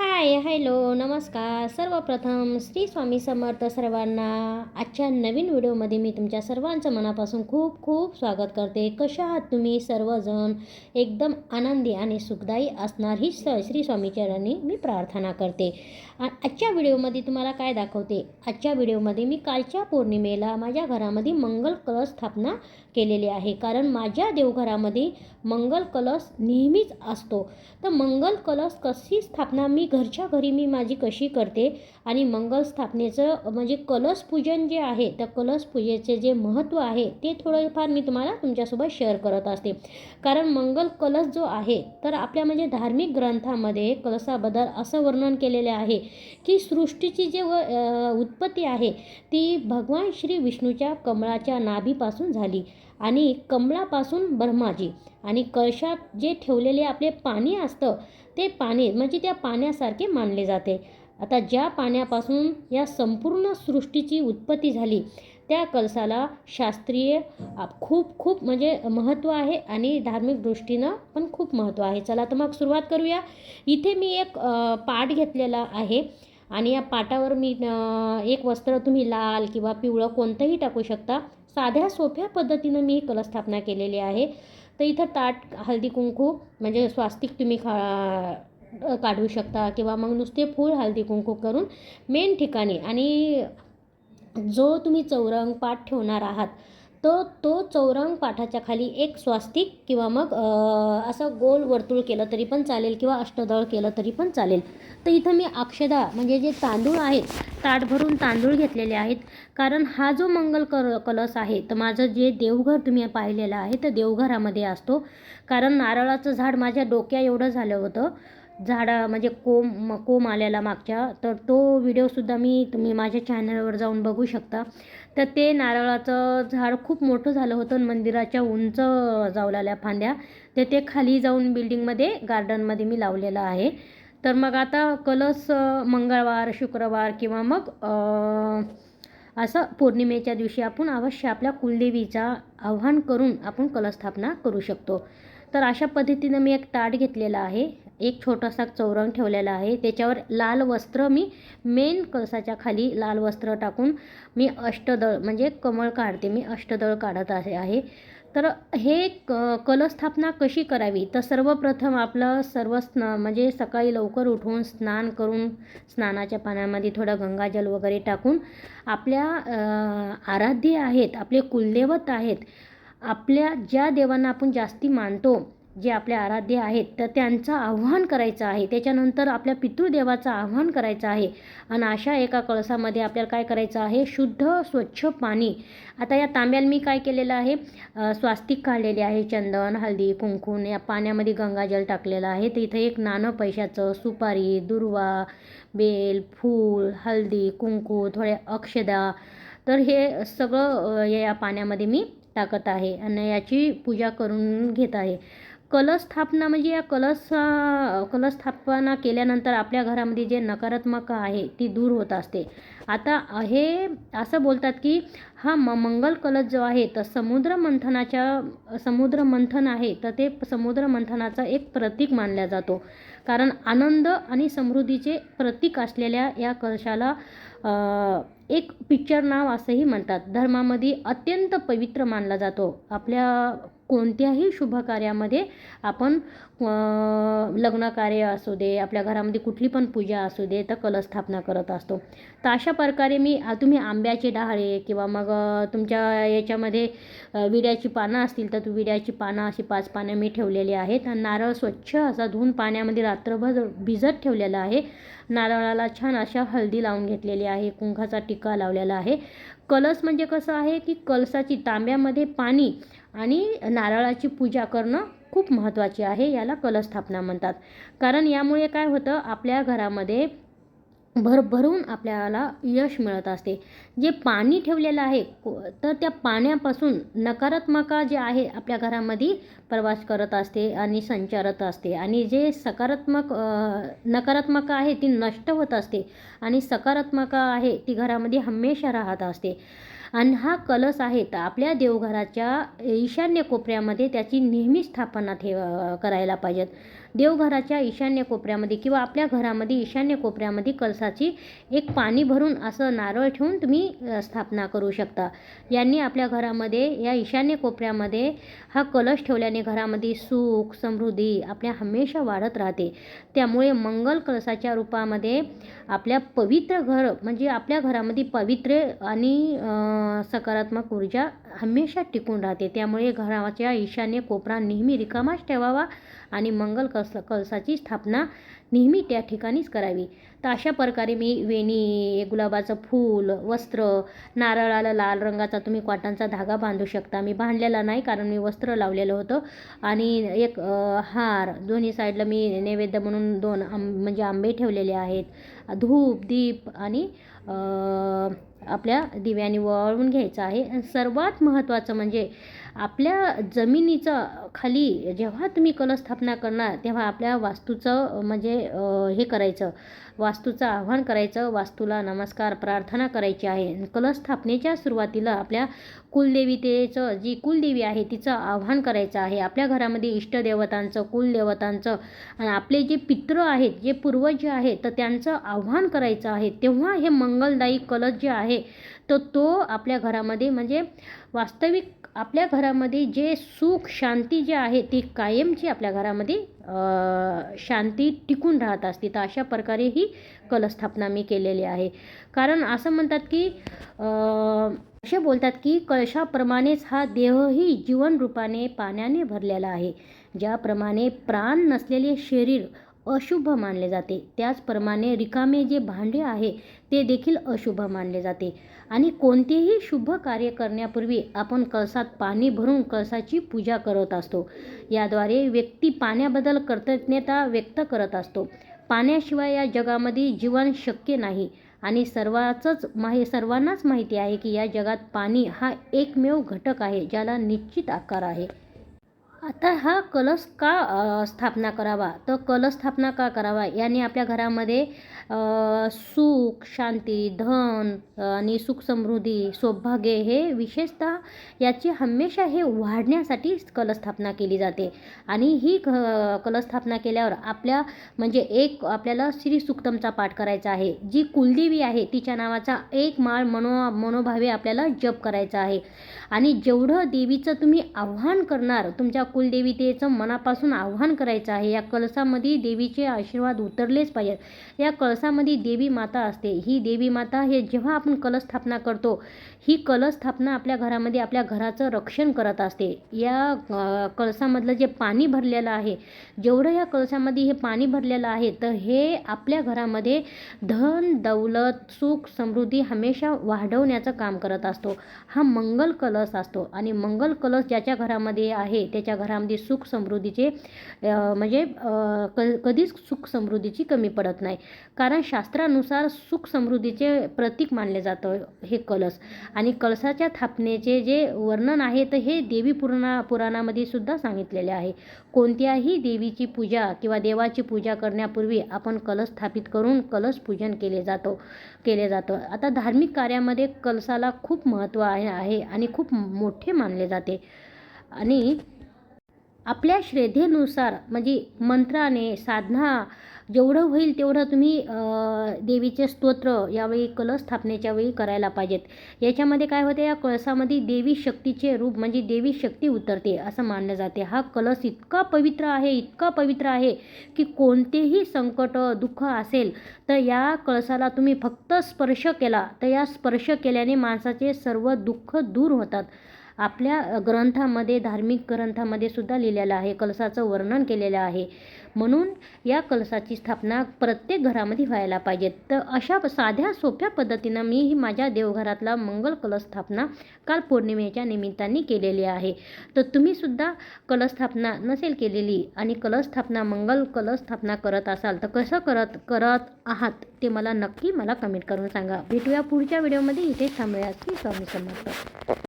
Bye. Hi hello नमस्कार. सर्वप्रथम श्री स्वामी समर्थ सर्वांना आजच्या नवीन व्हिडिओमध्ये मी तुमच्या सर्वांचं मनापासून खूप खूप स्वागत करते. कशा आहात तुम्ही? सर्वजण एकदम आनंदी आणि सुखदायी असणार ही स श्री स्वामीचरणी मी प्रार्थना करते. आजच्या व्हिडिओमध्ये तुम्हाला काय दाखवते? आजच्या व्हिडिओमध्ये मी कालच्या पौर्णिमेला माझ्या घरामध्ये मंगल कलश स्थापना केलेली आहे. कारण माझ्या देवघरामध्ये मंगल कलश नेहमीच असतो. तर मंगल कलश कशी स्थापना मी घर घरच्या घरी मी माझी कशी करते आणि मंगल स्थापनेचं म्हणजे कलश पूजन जे आहे त्या कलश पूजेचे जे महत्त्व आहे ते थोडंफार मी तुम्हाला तुमच्यासोबत शेअर करत असते. कारण मंगल कलश जो आहे तर आपल्या म्हणजे धार्मिक ग्रंथामध्ये कलशाबद्दल असं वर्णन केलेले आहे की सृष्टीची जे व उत्पत्ती आहे ती भगवान श्री विष्णूच्या कमळाच्या नाभीपासून झाली आणि कमळापासून ब्रह्माजी. आणि कळशात जे ठेवलेले आपले पाणी असतं ते पाणी म्हणजे त्या पाण्यासारखे मानले जाते. आता ज्या पाण्यापासून या संपूर्ण सृष्टीची उत्पत्ती झाली त्या कलसाला शास्त्रीय खूप खूप म्हणजे महत्त्व आहे आणि धार्मिक दृष्टीनं पण खूप महत्त्व आहे. चला तर मग सुरुवात करूया. इथे मी एक पाट घेतलेला आहे आणि या पाटावर मी एक वस्त्र तुम्ही लाल किंवा पिवळं कोणतंही टाकू शकता. साध्या सोप्या पद्धतीनं मी कलस कलस्थापना केलेली आहे. तर इथं ताट हळदी कुंकू म्हणजे स्वास्तिक तुम्ही खा काढू शकता किंवा मग नुसते फूल हळदी कुंकू करून मेन ठिकाणी. आणि जो तुम्ही चौरंग पाठ ठेवणार आहात तो तो चौरंग पाठाच्या खाली एक स्वास्तिक किंवा मग असं गोल वर्तुळ केलं तरी पण चालेल किंवा अष्टदळ केलं तरी पण चालेल. तर इथं मी अक्षदा म्हणजे जे तांदूळ आहेत ताट भरून तांदूळ घेतलेले आहेत. कारण हा जो मंगल कर कलश आहे तर माझं जे देवघर तुम्ही पाहिलेलं आहे तर देवघरामध्ये असतो. कारण नारळाचं झाड माझ्या डोक्या एवढं झालं होतं. झाडा म्हणजे कोम कोम आलेला मागच्या. तर तो व्हिडिओसुद्धा मी तुम्ही माझ्या चॅनलवर जाऊन बघू शकता. तर ते नारळाचं झाड खूप मोठं झालं होतं मंदिराच्या उंच जावलेल्या फांद्या. तर ते खाली जाऊन बिल्डिंगमध्ये गार्डनमध्ये मी लावलेलं आहे. तर मग आता कलश मंगळवार शुक्रवार किंवा मग असं पौर्णिमेच्या दिवशी आपण अवश्य आपल्या कुलदेवीचा आव्हान करून आपण कलस्थापना करू शकतो. तर अशा पद्धतीनं मी एक ताट घेतलेला आहे. एक छोटासा चौरंग ठेवलेला आहे. त्याच्यावर लाल वस्त्र मी मेन कलसाच्या खाली लाल वस्त्र टाकून मी अष्टदळ म्हणजे कमळ काढते. मी अष्टदळ काढत असे आहे. तर हे क कलस्थापना कशी करावी? तर सर्वप्रथम आपलं सर्व स्न म्हणजे सकाळी लवकर उठून स्नान करून स्नानाच्या पाण्यामध्ये थोडं गंगाजल वगैरे टाकून आपल्या आराध्य आहेत आपले कुलदैवत आहेत. आपल्या ज्या देवांना आपण जास्ती मानतो जे आपले आराध्य आहेत तर त्यांचं आव्हान करायचं आहे. त्याच्यानंतर आपल्या पितृदेवाचं आव्हान करायचं आहे. आणि अशा एका कळसामध्ये आपल्याला काय करायचं आहे? शुद्ध स्वच्छ पाणी. आता या तांब्याला मी काय केलेलं आहे? स्वास्तिक काढलेले आहे चंदन हळदी कुंकून. या पाण्यामध्ये गंगाजल टाकलेलं आहे. तर इथं एक नाणं पैशाचं सुपारी दुर्वा बेल फूल हळदी कुंकू थोड्या अक्षदा. तर हे सगळं या पाण्यामध्ये मी टाकत आहे. आणि याची पूजा करून घेत आहे. कलस्थापना म्हणजे या कलश कलस्थापना केल्यानंतर आपल्या घरामध्ये जे नकारात्मक आहे ती दूर होत असते. आता हे असं बोलतात की हा म मंगल कलश जो आहे तर समुद्र मंथनाच्या समुद्र मंथन आहे तर ते समुद्र मंथनाचा एक प्रतीक मानला जातो. कारण आनंद आणि समृद्धीचे प्रतीक असलेल्या या कलशाला एक पिक्चर नाव असंही म्हणतात. धर्मामध्ये अत्यंत पवित्र मानला जातो. आपल्या कोणत्याही शुभ कार्यामध्ये आपण लग्नकार्य असू दे आपल्या घरामध्ये कुठली पण पूजा असू दे तर कलस्थापना करत असतो. तर अशा प्रकारे मी तुम्ही आंब्याचे डहाळे किंवा मग तुमच्या याच्यामध्ये विड्याची पानं असतील तर तू विड्याची पानं अशी पाच पानं मी ठेवलेली आहेत. आणि नारळ स्वच्छ असा धुवून पाण्यामध्ये रात्रभर भिजत ठेवलेला आहे. नारळाला छान अशा हळदी लावून घेतलेली आहे. कुंखाचा टिका लावलेला आहे. कलस म्हणजे कसं आहे की कलसाची तांब्यामध्ये पाणी आणि नारळाची पूजा करणं खूप महत्त्वाचे आहे याला कलस्थापना म्हणतात. कारण यामुळे काय होतं आपल्या घरामध्ये भरभरून आपल्याला यश मिळत असते. जे पाणी ठेवलेलं आहे को- तर त्या पाण्यापासून नकारात्मक जे आहे आपल्या घरामध्ये प्रवास करत असते आणि संचारत असते. आणि जे सकारात्मक नकारात्मक आहे ती नष्ट होत असते. आणि सकारात्मक आहे ती घरामध्ये हमेशा राहत असते. आणि हा कलश आहे तर आपल्या देवघराच्या ईशान्य कोपऱ्यामध्ये त्याची नेहमी स्थापना ठेव करायला पाहिजेत. देवघराच्या ईशान्य कोपऱ्यामध्ये किंवा आपल्या घरामध्ये ईशान्य कोपऱ्यामध्ये कलसाची एक पाणी भरून असं नारळ ठेवून तुम्ही स्थापना करू शकता. यांनी आपल्या घरामध्ये या ईशान्य कोपऱ्यामध्ये हा कलश ठेवल्याने घरामध्ये सुख समृद्धी आपल्या हमेशा वाढत राहते. त्यामुळे मंगल कलशाच्या रूपामध्ये आपल्या पवित्र घर म्हणजे आपल्या घरामध्ये पवित्र आणि सकारात्मक ऊर्जा हमेशा टिकून राहते. त्यामुळे घराच्या ईशान्य कोपरा नेहमी रिकामाच ठेवावा आणि मंगल कस कलसाची स्थापना नेहमी त्या ठिकाणीच करावी. तर अशा प्रकारे मी वेणी गुलाबाचं फूल वस्त्र नारळाला लाल रंगाचा तुम्ही कॉटनचा धागा बांधू शकता. मी बांधलेला नाही कारण मी वस्त्र लावलेलं होतं. आणि एक हार दोन्ही साईडला मी नैवेद्य म्हणून दोन आं म्हणजे आंबे ठेवलेले आहेत. धूप दीप आणि आपल्या दिव्याने वळवून घ्यायचं आहे. सर्वात महत्त्वाचं म्हणजे आपल्या जमिनीचं खाली जेव्हा तुम्ही कल स्थापना करणार तेव्हा आपल्या वास्तूचं म्हणजे हे करायचं वास्तूचं आव्हान करायचं वास्तूला नमस्कार प्रार्थना करायची आहे. कलस्थापनेच्या सुरुवातीला आपल्या कुलदेवीतेचं जी कुलदेवी आहे तिचं आव्हान करायचं आहे. आपल्या घरामध्ये इष्टदेवतांचं कुलदेवतांचं आणि आपले जे पित्र आहेत जे पूर्वज जे आहेत तर त्यांचं आव्हान करायचं आहे. तेव्हा हे मंगलदायी कलश जे आहे तर तो आपल्या घरामध्ये म्हणजे वास्तविक आपल्या घरामध्ये जे सुख शांती जे आहे ती कायमची आपल्या घरामध्ये शांती टिकून राहत असते. तर अशा प्रकारे ही कलस्थापना मी केलेली आहे. कारण असं म्हणतात की असे बोलतात की कळशाप्रमाणेच हा देहही जीवनरूपाने पाण्याने भरलेला आहे. ज्याप्रमाणे प्राण नसलेले शरीर अशुभ मानले जाते. त्याचप्रमाणे रिकामे जे भांडे आहे ते देखील अशुभ मानले जाते. आणि कोणतेही शुभ कार्य करण्यापूर्वी आपण कळसात पाणी भरून कळसाची पूजा करत असतो. याद्वारे व्यक्ती पाण्याबद्दल कृतज्ञता व्यक्त करत असतो. पाण्याशिवाय या जगामध्ये जीवन शक्य नाही. आणि सर्वाचंच माही सर्वांनाच माहिती आहे की या जगात पाणी हा एकमेव घटक आहे ज्याला निश्चित आकार आहे. आता हा कलश का स्थापना करावा? तर कलश स्थापना का करावा? याने आपल्या घरामध्ये सुख शांती धन आणि सुख समृद्धी सौभाग्य हे विशेषतः याची हमेशा हे वाढण्यासाठी कलस्थापना केली जाते. आणि ही क कलस्थापना केल्यावर आपल्या म्हणजे एक आपल्याला श्री सुक्तमचा पाठ करायचा आहे. जी कुलदेवी आहे तिच्या नावाचा एक माळ मनो मनोभावे आपल्याला जप करायचा आहे. आणि जेवढं देवीचं तुम्ही आव्हान करणार तुमच्या कुलदेवीतेचं मनापासून आव्हान करायचं आहे. या कळसामध्ये देवीचे आशीर्वाद उतरलेच पाहिजेत. या कळसामध्ये देवी माता असते. ही देवी माता हे जेव्हा आपण कलश स्थापना करतो ही कलश स्थापना आपल्या घरामध्ये आपल्या घराचं रक्षण करत असते. या कळसामधलं जे पाणी भरलेलं आहे जेवढं या कळसामध्ये हे पाणी भरलेलं आहे तर हे आपल्या घरामध्ये धन दौलत सुख समृद्धी हमेशा वाढवण्याचं काम करत असतो. हा मंगल कलश असतो आणि मंगल कलश ज्याच्या घरामध्ये आहे त्याच्या घरामध्ये सुख समृद्धीचे म्हणजे क कधीच सुख समृद्धीची कमी पडत नाही. कारण शास्त्रानुसार सुख समृद्धीचे प्रतीक मानले जातं हे कलश. आणि कळसाच्या स्थापनेचे जे वर्णन आहे तर हे देवी पुराणा पुराणामध्ये सुद्धा सांगितलेले आहे. कोणत्याही देवीची पूजा किंवा देवाची पूजा करण्यापूर्वी आपण कलश स्थापित करून कलश पूजन केले जातो केले जातं. आता धार्मिक कार्यामध्ये कलशाला खूप महत्त्व आहे आहे आणि खूप मोठे मानले जाते. आणि आपल्या श्रद्धेनुसार म्हणजे मंत्राने साधना जेवढं होईल तेवढं तुम्ही देवीचे स्तोत्र यावेळी कलश स्थापनेच्या वेळी करायला पाहिजेत. याच्यामध्ये काय होते या कळसामध्ये देवी शक्तीचे रूप म्हणजे देवी शक्ती उतरते असं मानलं जाते. हा कलश इतका पवित्र आहे इतका पवित्र आहे की कोणतेही संकट दुःख असेल तर या कळसाला तुम्ही फक्त स्पर्श केला तर या स्पर्श केल्याने माणसाचे सर्व दुःख दूर होतात. आपल्या ग्रंथामध्ये धार्मिक ग्रंथामध्ये सुद्धा लिहिलेलं आहे. कलसाचं वर्णन केलेलं आहे. म्हणून या कलसाची स्थापना प्रत्येक घरामध्ये व्हायला पाहिजे. तर अशा साध्या सोप्या पद्धतीनं मी ही माझ्या देवघरातला मंगल कलश स्थापना काल पौर्णिमेच्या निमित्ताने केलेली आहे. तर तुम्हीसुद्धा कलश स्थापना नसेल केलेली आणि कलश स्थापना मंगल कलश स्थापना करत असाल तर कसं करत करत आहात ते मला नक्की मला कमेंट करून सांगा. भेटूया पुढच्या व्हिडिओमध्ये. इथे थांबूया. की स्वामी समर्थ.